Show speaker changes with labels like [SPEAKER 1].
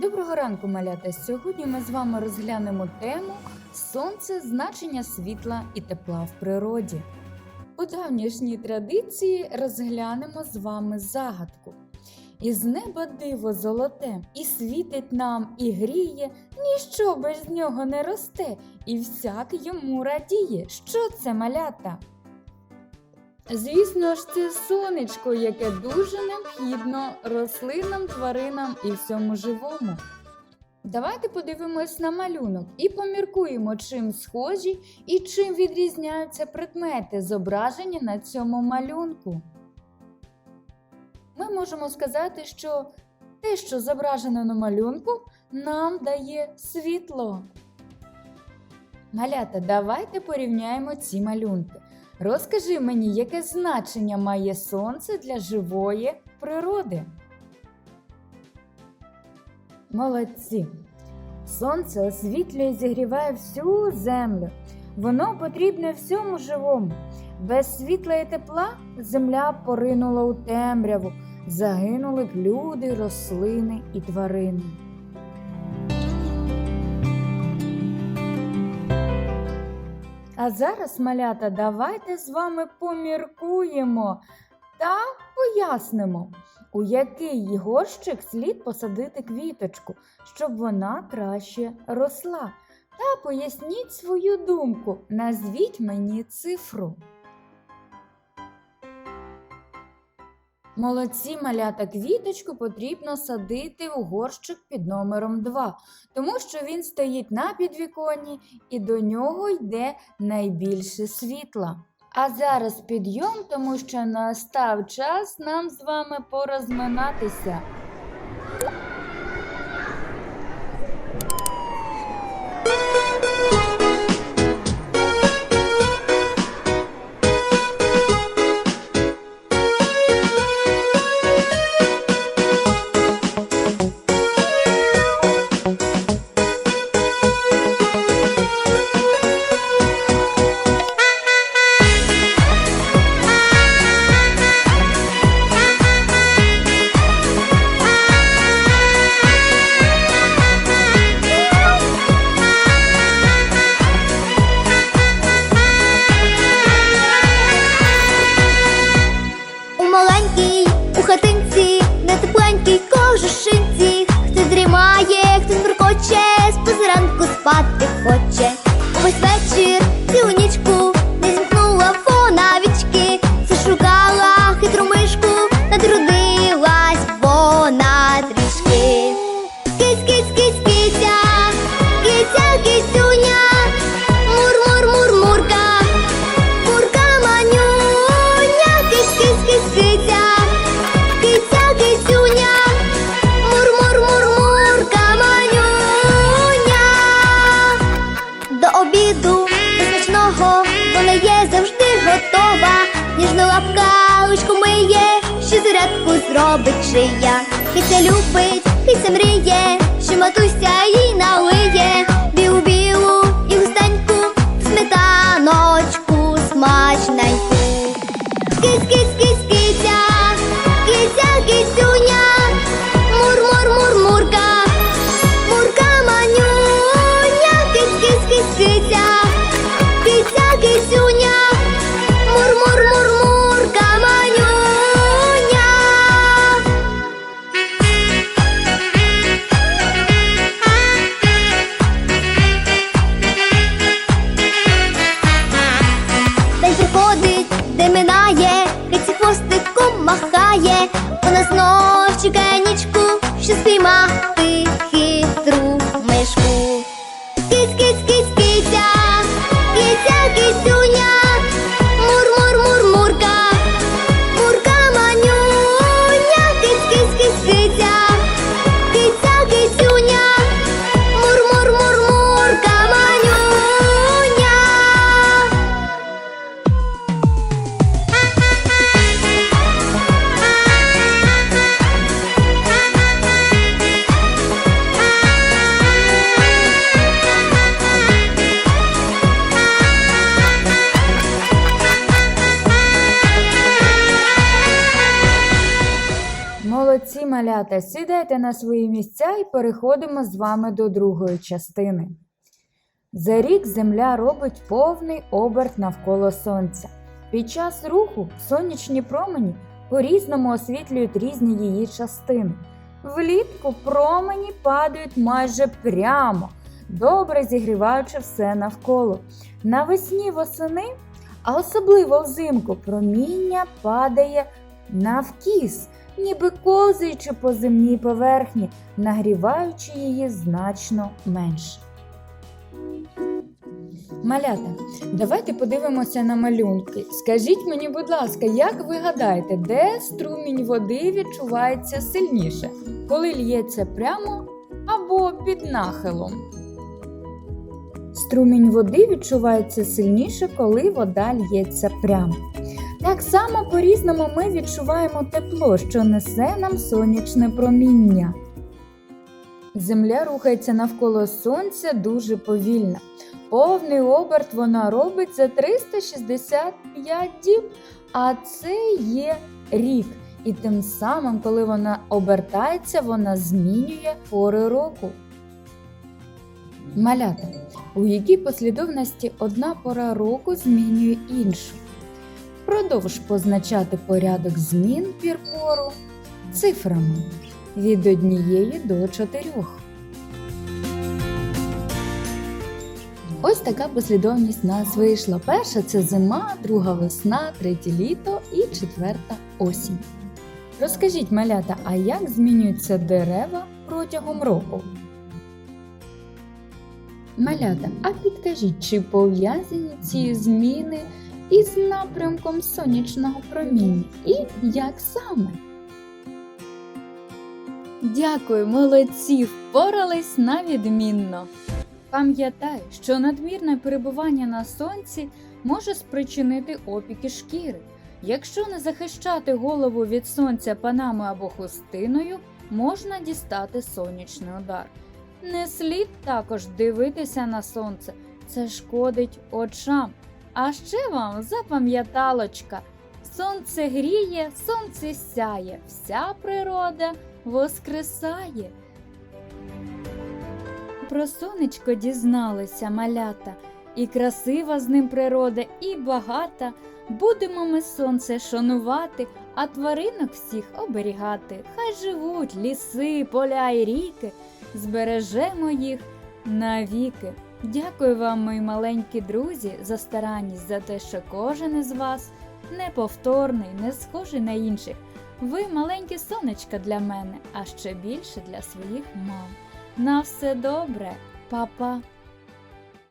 [SPEAKER 1] Доброго ранку, малята! Сьогодні ми з вами розглянемо тему Сонце, значення світла і тепла в природі. У давнішній традиції розглянемо з вами загадку. Із неба диво золоте, і світить нам, і гріє, ніщо без нього не росте, і всяк йому радіє. Що це малята? Звісно ж, це сонечко, яке дуже необхідно рослинам, тваринам і всьому живому. Давайте подивимось на малюнок і поміркуємо, чим схожі і чим відрізняються предмети, зображені на цьому малюнку. Ми можемо сказати, що те, що зображено на малюнку, нам дає світло. Малята, давайте порівняємо ці малюнки. Розкажи мені, яке значення має сонце для живої природи? Молодці! Сонце освітлює і зігріває всю землю. Воно потрібне всьому живому. Без світла і тепла земля поринула у темряву, загинули б люди, рослини і тварини. А зараз, малята, давайте з вами поміркуємо та пояснимо, у який горщик слід посадити квіточку, щоб вона краще росла. Та поясніть свою думку, назвіть мені цифру. Молодці малята квіточку потрібно садити у горщик під номером 2, тому що він стоїть на підвіконні і до нього йде найбільше світла. А зараз підйом, тому що настав час нам з вами порозминатися.
[SPEAKER 2] Спати хоче. Весь вечір, цілу нічку, не зімкнула вона вічки, зашукала хитру мишку, натрудилась вона трішки. Кись, кись, кись, кися, кися, кисюня, зробить шия. Киця любить, киця мріє, що матуся їй
[SPEAKER 1] малята, сідайте на свої місця і переходимо з вами до другої частини. За рік Земля робить повний оберт навколо Сонця. Під час руху сонячні промені по-різному освітлюють різні її частини. Влітку промені падають майже прямо, добре зігріваючи все навколо. Навесні восени, а особливо взимку, проміння падає навкіс, ніби ковзаючи по земній поверхні, нагріваючи її значно менше. Малята, давайте подивимося на малюнки. Скажіть мені, будь ласка, як ви гадаєте, де струмінь води відчувається сильніше, коли л'ється прямо або під нахилом? Струмінь води відчувається сильніше, коли вода л'ється прямо. Так само по-різному ми відчуваємо тепло, що несе нам сонячне проміння. Земля рухається навколо сонця дуже повільно. Повний оберт вона робить за 365 діб, а це є рік. І тим самим, коли вона обертається, вона змінює пори року. Малята, у якій послідовності одна пора року змінює іншу. Продовж позначати порядок змін пір пору цифрами від однієї до чотирьох. Ось така послідовність нас вийшла. Перша це зима, друга весна, третє літо і четверта осінь. Розкажіть, малята, а як змінюються дерева протягом року? Малята, а підкажіть, чи пов'язані ці зміни із напрямком сонячного проміння? І як саме? Дякую, молодці! Впорались на відмінно. Пам'ятай, що надмірне перебування на сонці може спричинити опіки шкіри. Якщо не захищати голову від сонця панами або хустиною, можна дістати сонячний удар. Не слід також дивитися на сонце, це шкодить очам. А ще вам запам'яталочка: сонце гріє, сонце сяє, вся природа воскресає. Про сонечко дізналися малята, і красива з ним природа, і багата. Будемо ми сонце шанувати, а тваринок всіх оберігати. Хай живуть ліси, поля і ріки, збережемо їх навіки. Дякую вам, мої маленькі друзі, за старанність, за те, що кожен із вас неповторний, не схожий на інших. Ви маленькі сонечка для мене, а ще більше для своїх мам. На все добре, папа.